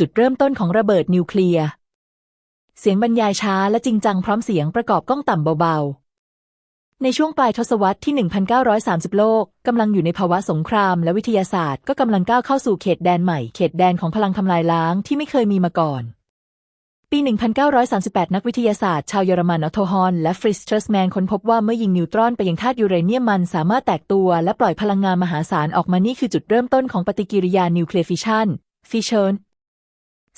จุดเริ่มต้นของระเบิดนิวเคลียร์ เสียงบรรยายช้าและจริงจังพร้อมเสียงประกอบกล้องต่ำเบาๆ ในช่วงปลายทศวรรษที่ 1930 โลกกำลังอยู่ในภาวะสงครามและวิทยาศาสตร์ก็กำลังก้าวเข้าสู่เขตแดนใหม่ เขตแดนของพลังทำลายล้างที่ไม่เคยมีมาก่อนปี 1938 นักวิทยาศาสตร์ชาวเยอรมันออโตฮอน และฟริสเชอร์สแมนค้นพบว่าเมื่อยิงนิวตรอนไปยังธาตุยูเรเนียมมันสามารถแตกตัวและปล่อยพลังงานมหาศาลออกมานี่คือจุดเริ่มต้นของปฏิกิริยานิวเคลียร์ฟิชชันฟิชเชน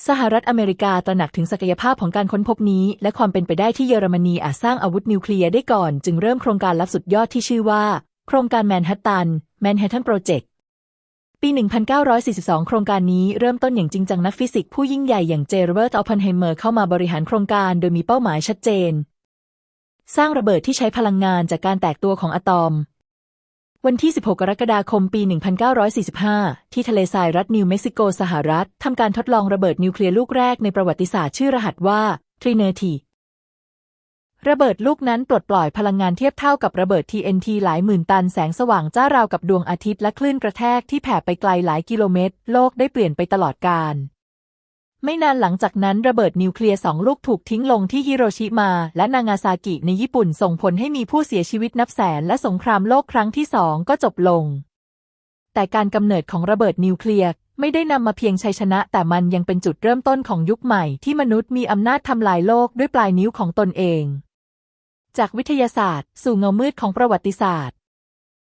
สหรัฐอเมริกาตระหนักถึงศักยภาพของการค้นพบนี้ และความเป็นไปได้ที่เยอรมนีอาจสร้างอาวุธนิวเคลียร์ได้ก่อน จึงเริ่มโครงการลับสุดยอดที่ชื่อว่า โครงการแมนฮัตตันแมนฮัตตันโปรเจกต์ปี 1942 โครงการนี้เริ่มต้นอย่างจริงจังนักฟิสิกส์ผู้ยิ่งใหญ่อย่างเจโรเบิร์ตออปเพนไฮเมอร์เข้ามาบริหารโครงการโดยมีเป้าหมายชัดเจน สร้างระเบิดที่ใช้พลังงานจากการแตกตัวของอะตอม วันที่ 16 กรกฎาคม ปี 1945 ที่ทะเลทรายรัฐนิวเม็กซิโกสหรัฐทำการทดลองระเบิดนิวเคลียร์ลูกแรกในประวัติศาสตร์ชื่อรหัสว่าทริเนทีระเบิดลูกนั้นปลดปล่อยพลังงานเทียบเท่ากับระเบิด TNT หลายหมื่นตันแสงสว่างจ้าราวกับดวงอาทิตย์และคลื่นกระแทกที่แผ่ไปไกลหลายกิโลเมตร โลกได้เปลี่ยนไปตลอดกาล ไม่นานหลังจากนั้นระเบิดนิวเคลียร์สองลูกถูกทิ้งลงที่ฮิโรชิมา และนางาซากิในญี่ปุ่นส่งผลให้มีผู้เสียชีวิตนับแสนและสงครามโลกครั้งที่สองก็จบลง แต่การกำเนิดของระเบิดนิวเคลียร์ไม่ได้นำมาเพียงชัยชนะ แต่มันยังเป็นจุดเริ่มต้นของยุคใหม่ที่มนุษย์มีอำนาจทำลายโลกด้วยปลายนิ้วของตนเอง จากวิทยาศาสตร์ สู่เงามืดของประวัติศาสตร์